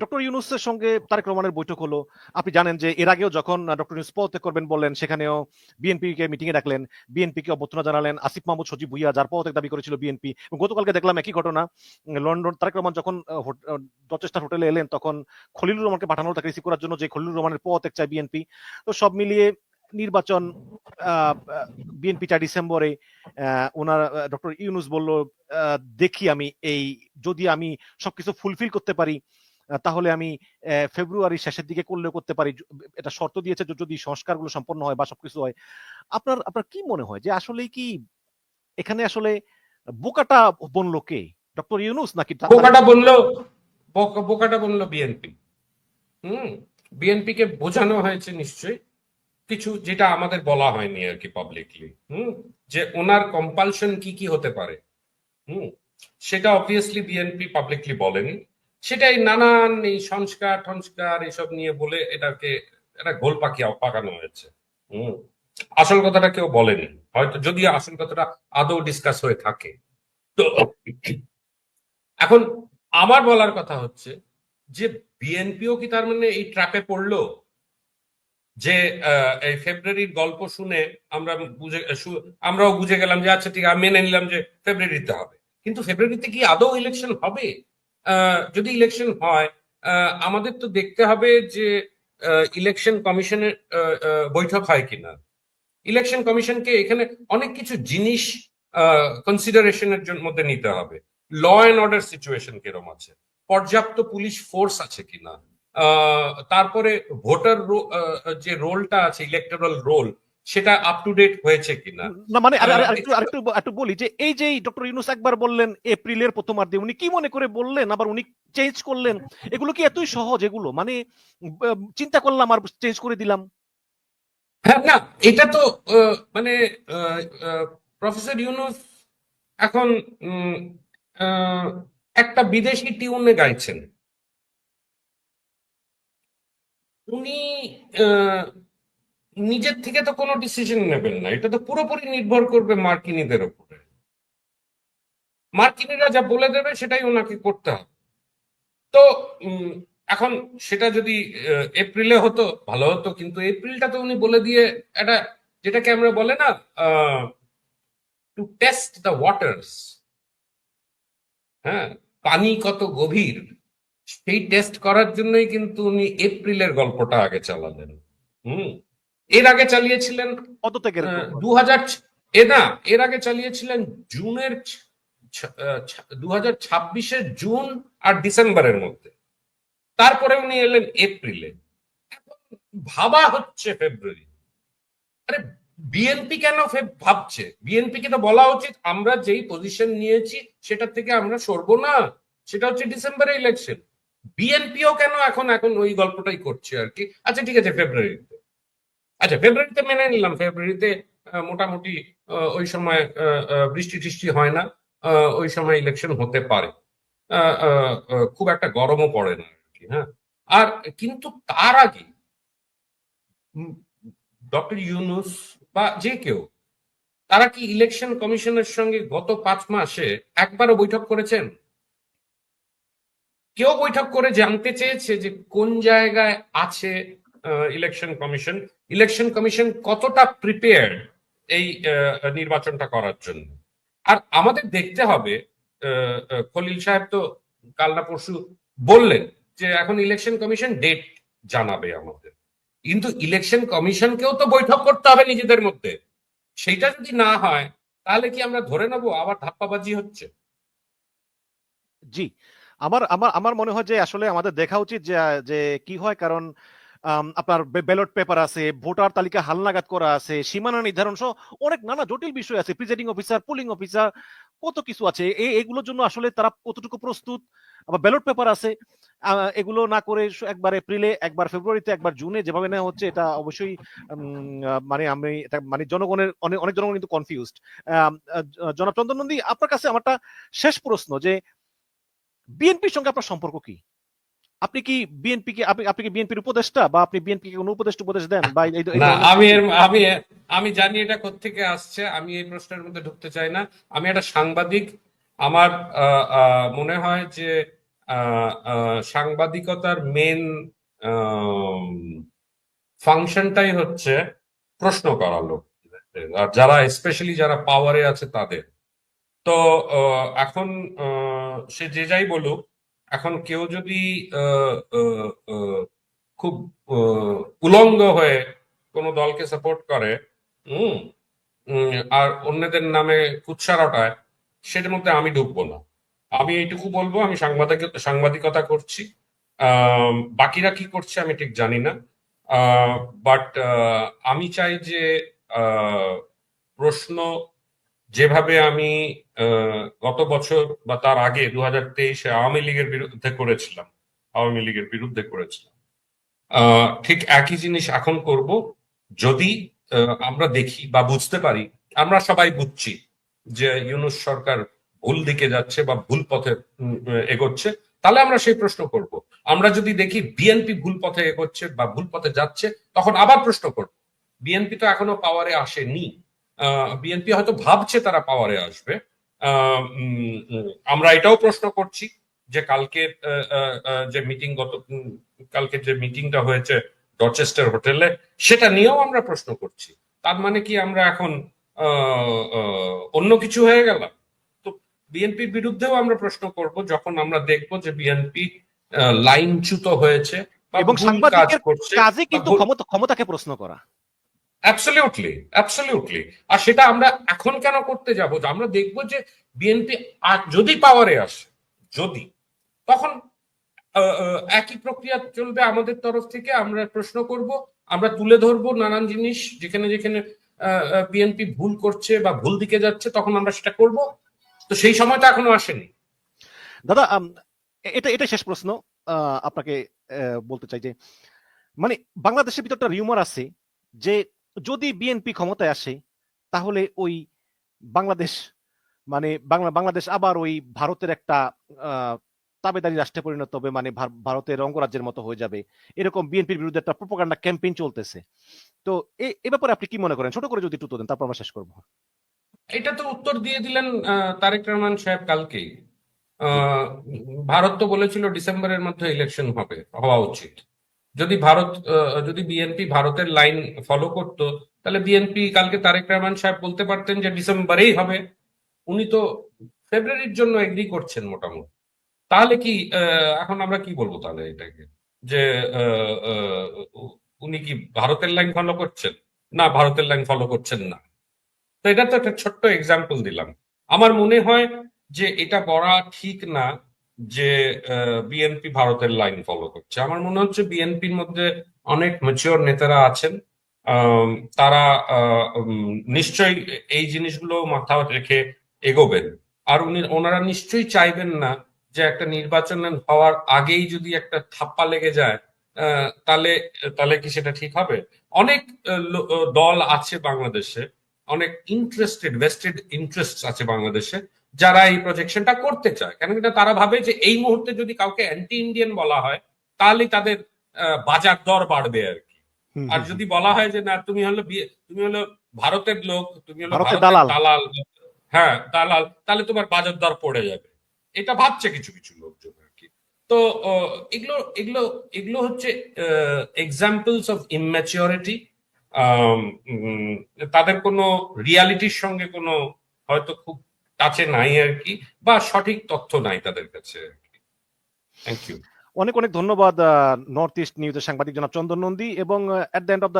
Doctor ইউনুসের সঙ্গে তারেক রহমানের বৈঠক হলো। আপনি জানেন যে এর আগেও যখন ডক্টর ইউনুস পদত্যাগ করবেন বললেন, সেখানেও বিএনপি কে মিটিং এ ডাকলেন বিএনপি কে অভ্যর্থনা জানালেন, আসিফ মাহমুদ, সজীব ভুইয়া যার পদত্যাগ দাবি করেছিল বিএনপি। গতকালকে দেখলাম একই ঘটনা, লন্ডন, তারেক রহমান যখন ডচেস্টার হোটেলে এলেন, তখন খলিলুর রহমানকে পাঠানো তাকে রিসিভ করার জন্য, যে খলিলুর রহমানের পদত্যাগ চায় বিএনপি। তো সব মিলিয়ে নির্বাচন বিএনপি চার ডিসেম্বরে ওনার ডক্টর ইউনুস বলল দেখি আমি এই যদি আমি সবকিছু ফুলফিল করতে পারি তাহলে আমি আহ, ফেব্রুয়ারির শেষের দিকে করলেও করতে পারি এটা শর্ত দিয়েছে যদি সংস্কারগুলো সম্পন্ন হয় বা সবকিছু হয়। আপনার আপনার কি মনে হয় যে আসলে কি এখানে আসলে বোকাটা বনলো কে? ডক্টর ইউনুস নাকি বোকাটা বলল বোকাটা বলল বিএনপি। হুম বিএনপি কে বোঝানো হয়েছে নিশ্চয়ই। কিছু যেটা আমাদের বলা হয়নি আর কি পাবলিকলি হুম? যে ওনার কম্পালশন কি কি হতে পারে, হুম? সেটা অবভিয়াসলি বিএনপি পাবলিকলি বলেনি। সেটাই নানান এই সংস্কার টংস্কার এসব নিয়ে বলে এটাকে, একটা গোল পাখি পাকানো হয়েছে, হুম? আসল কথাটা কেউ বলেনি। হয়তো যদি আসল কথাটা আদৌ ডিসকাস হয়ে থাকে। তো এখন আমার বলার কথা হচ্ছে যে বিএনপিও কি তার মানে এই ট্র্যাপে পড়ল? যে এই ফেব্রুয়ারির গল্প শুনে আমরা বুঝে আমরাও বুঝে গেলাম যে আচ্ছা ঠিক, আমি মেনে নিলাম যে ফেব্রুয়ারিতে হবে। কিন্তু ফেব্রুয়ারিতে কি আদৌ ইলেকশন হবে? যদি ইলেকশন হয় আমাদের তো দেখতে হবে যে ইলেকশন কমিশনের বৈঠক হয় কিনা। ইলেকশন কমিশনকে এখানে অনেক কিছু জিনিস কনসিডারেশনের মধ্যে নিতে হবে। ল অ্যান্ড অর্ডার সিচুয়েশন কিরম আছে? পর্যাপ্ত পুলিশ ফোর্স আছে কিনা? তারপরে ভোটার যে রোলটা আছে ইলেকটোরাল রোল সেটা আপ টু ডেট হয়েছে কিনা? না মানে আরে- আরে- আরেকটু আরেকটু একটু বলি যে এই যে ডক্টর ইউনুস একবার বললেন এপ্রিলের প্রথমার্ধে উনি কি মনে করে বললেন? আবার উনি চেঞ্জ করলেন? এগুলো কি এতই সহজ এগুলো? মানে চিন্তা করলাম আর চেঞ্জ করে দিলাম। হ্যাঁ না এটা তো মানে প্রফেসর ইউনুস এখন একটা বিদেশি টিউনে গাইছেন। উনি নিজের থেকে তো কোনো ডিসিশন নেবেন না। এটা তো পুরোপুরি নির্ভর করবে মার্কিনীদের উপরে। মার্কিনীরা যা বলে দেবে সেটাই ওনাকে করতে হবে। তো এখন সেটা যদি এপ্রিলে হতো, ভালো হতো, কিন্তু এপ্রিলটা তো উনি বলে দিয়ে একটা, যেটাকে আমরা বলে না টু টেস্ট দ্য ওয়াটার্স হ্যাঁ পানি কত গভীর সেই টেস্ট করার জন্যই কিন্তু উনি এপ্রিলের গল্পটা আগে চালালেন। হুম? এর আগে চালিয়েছিলেন পদত্যাগের দু হাজার এ না এর আগে চালিয়েছিলেন জুনের দু হাজার ছাব্বিশের জুন আর ডিসেম্বরের মধ্যে। তারপরে উনি এলেন এপ্রিলে। ভাবা হচ্ছে ফেব্রুয়ারি। আরে বিএনপি কেন ভাবছে? বিএনপি কে তো বলা উচিত আমরা যেই পজিশন নিয়েছি সেটা থেকে আমরা সরবো না। সেটা হচ্ছে ডিসেম্বরে ইলেকশন বিএনপিও কেন এখন এখন ওই গল্পটাই করছে আর কি? আচ্ছা ঠিক আছে ফেব্রুয়ারিতে আচ্ছা ফেব্রুয়ারিতে মেনে নিলাম। ফেব্রুয়ারিতে মোটামুটি ওই সময় বৃষ্টি টিষ্টি হয় না ওই সময় ইলেকশন হতে পারে। খুব একটা গরমও পড়ে না আর কি হ্যাঁ? আর কিন্তু তার আগে ডক্টর ইউনুস বা যে কেউ, তারা কি ইলেকশন কমিশনের সঙ্গে গত পাঁচ মাসে একবারও বৈঠক করেছেন? কেউ বৈঠক করে জানতে চেয়েছে যে কোন জায়গায় আছে ইলেকশন কমিশন ইলেকশন কমিশন কতটা প্রিপেয়ার্ড এই নির্বাচনটা করার জন্য? আর আমাদের দেখতে হবে খলিল সাহেব তো কাল না পরশু বললেন যে এখন ইলেকশন কমিশন ডেট জানাবে আমাদের। কিন্তু ইলেকশন কমিশনকেও তো বৈঠক করতে হবে নিজেদের মধ্যে। সেটা যদি না হয়, তাহলে কি আমরা ধরে নেব আবার ধাপ্পাবাজি হচ্ছে? জি আমার আমার আমার মনে হয় যে আসলে আমাদের দেখা উচিত যে কি হয় কারণ আপনার ব্যালট পেপার আছে, ভোটার তালিকা হালনাগাদ করা আছে, সীমানা নির্ধারণ সহ অনেক নানা জটিল বিষয় আছে প্রিজাইডিং অফিসার পুলিং অফিসার কত কিছু আছে। এই এগুলোর জন্য আসলে তারা কতটুকু প্রস্তুত? আবার ব্যালট পেপার আছে এগুলো না করে একবার এপ্রিলে একবার ফেব্রুয়ারিতে একবার জুনে যেভাবে নেওয়া হচ্ছে, এটা অবশ্যই মানে আমি, এটা মানে জনগণের অনেক অনেক জনগণ কিন্তু কনফিউজড জনাব চন্দন নন্দী, আপনার কাছে আমারটা শেষ প্রশ্ন যে বিএনপির সঙ্গে আপনার সম্পর্ক কি? আপনি কি বিএনপি কে আপনি আপনি কি বিএনপির উপদেষ্টা বা আপনি বিএনপি কে কোনো উপদেশ উপদেশ দেন বা না আমি আমি আমি জানি এটা কোত্থেকে আসছে আমি এই প্রশ্নের মধ্যে ঢুকতে চাই না। আমি একটা সাংবাদিক আমার মনে হয় যে সাংবাদিকতার মেন ফাংশনটাই হচ্ছে প্রশ্ন করা লোক। আর যারা স্পেশালি যারা পাওয়ারে আছে তাদের। তো এখন সে যে যাই বলুক, এখন কেউ যদি খুব উলঙ্গ হয়ে কোনো দলকে সাপোর্ট করে, হুম আর অন্যদের নামে কুৎসা রটায় সেটার মধ্যে আমি ঢুকবো না। আমি এইটুকু বলব, আমি সাংবাদিক, সাংবাদিকতা করছি। বাকিরা কি করছে আমি ঠিক জানি না। বাট আমি চাই যে প্রশ্ন যেভাবে আমি গত বছর বা তার আগে দু হাজার তেইশে আওয়ামী লীগের বিরুদ্ধে করেছিলাম, আওয়ামী লীগের বিরুদ্ধে করেছিলাম। ঠিক একই জিনিস এখন করব, যদি আমরা দেখি বা বুঝতে পারি, আমরা সবাই বুঝছি যে ইউনুস সরকার ভুল দিকে যাচ্ছে বা ভুল পথে এগোচ্ছে, তাহলে আমরা সেই প্রশ্ন করব। আমরা যদি দেখি বিএনপি ভুল পথে এগোচ্ছে বা ভুল পথে যাচ্ছে, তখন আবার প্রশ্ন করব। বিএনপি তো এখনও পাওয়ারে আসেনি। বিএনপি হয়তো ভাবছে তারা পাওয়ারে আসবে আমরা এটাও প্রশ্ন করছি যে কালকে আহ, আহ, আহ, যে মিটিং গত উম, কালকে যে মিটিংটা হয়েছে ডচেস্টার হোটেলে সেটা নিয়েও আমরা প্রশ্ন করছি। তার মানে কি আমরা এখন অন্য কিছু হয়ে গেলাম? তো বিএনপির বিরুদ্ধেও আমরা প্রশ্ন করব যখন আমরা দেখব যে বিএনপি লাইনচ্যুত হয়েছে এবং সাংবাদিকের কাজে কিন্তু ক্ষমতা ক্ষমতাকে প্রশ্ন করা। অ্যাবসলিউটলি অ্যাবসলিউটলি আর সেটা আমরা এখন কেন করতে যাব? আমরা দেখব যে বিএনপি যদি পাওয়ারে আসে, যদি, তখন একই প্রক্রিয়া চলবে আমাদের তরফ থেকে। আমরা প্রশ্ন করব, আমরা তুলে ধরবো নানান জিনিস, যেখানে যেখানে বিএনপি ভুল করছে বা ভুল দিকে যাচ্ছে, তখন আমরা সেটা করব। তো সেই সময়টা এখনও আসেনি। দাদা এটা এটা শেষ প্রশ্ন। আপনাকে বলতে চাই যে মানে বাংলাদেশের ভিতর একটা রিউমার আছে যে যদি বিএনপি ক্ষমতায় আসে তাহলে ওই বাংলাদেশ মানে বাংলা বাংলাদেশ আবার ওই ভারতের একটা তাবেদারি রাষ্ট্রে পরিণত হবে মানে ভারতের অঙ্গরাজ্যের মতো হয়ে যাবে। এরকম বিএনপির বিরুদ্ধে একটা প্রোপাগান্ডা ক্যাম্পেইন চলতেছে। তো এ- ব্যাপারে আপনি কি মনে করেন? ছোট করে যদি একটু দেন তারপর আমরা শেষ করব। এটা তো উত্তর দিয়ে দিলেন তারেক রহমান সাহেব কালকেই। আহ, ভারত তো বলেছিল ডিসেম্বরের মধ্যে ইলেকশন হবে হওয়া উচিত। যদি ভারত যদি বিএনপি ভারতের লাইন ফলো করত, তাহলে বিএনপি কালকে তারেক রহমান সাহেব বলতে পারতেন যে ডিসেম্বরেই হবে। উনি তো ফেব্রুয়ারির জন্য এগ্রি করছেন মোটামুটি। তাহলে কি এখন আমরা কি বলব তাহলে এটাকে? যে উনি কি ভারতের লাইন ফলো করছেন? না, ভারতের লাইন ফলো করছেন না। তো এটা তো একটা ছোট্ট এক্সাম্পল দিলাম। আমার মনে হয় যে এটা বলা ঠিক না। যে বিএনপি ভারতের লাইন ফলো করছে। আমার মনে হচ্ছে বিএনপির মধ্যে অনেক ম্যাচিওর নেতারা আছেন। তারা নিশ্চয়ই এই জিনিসগুলো মাথা রেখে এগোবেন। আর উনি, ওনারা নিশ্চয়ই চাইবেন না যে একটা নির্বাচন হওয়ার আগেই যদি একটা থাপ্পা লেগে যায় তাহলে তাহলে কি সেটা ঠিক হবে? অনেক দল আছে বাংলাদেশে, অনেক ইন্টারেস্টেড ভেস্টেড ইন্টারেস্ট আছে বাংলাদেশে। যারা এই প্রজেকশনটা করতে চায়। কেন কিনা তারা ভাবে যে এই মুহূর্তে যদি কাউকে অ্যান্টি ইন্ডিয়ান বলা হয় তাহলে তাদের বাজার দর বাড়বে আর কি। আর যদি বলা হয় যে না তুমি হলো তুমি হলো ভারতের লোক তুমি হলো। দালাল। হ্যাঁ দালাল তাহলে তোমার বাজার দর পড়ে যাবে। এটা ভাবছে কিছু কিছু লোকজন আর কি। তো এগুলো এগুলো এগুলো হচ্ছে এক্সাম্পলস অফ ইম্যাচিওরিটি তাদের কোনো রিয়ালিটির সঙ্গে কোনো হয়তো খুব কাছে নাই আর কি, বা সঠিক তথ্য নাই তাদের কাছে থ্যাংক ইউ অনেক অনেক ধন্যবাদ নর্থ ইস্ট নিউজের সাংবাদিক জনাব চন্দন নন্দী এবং at the end of the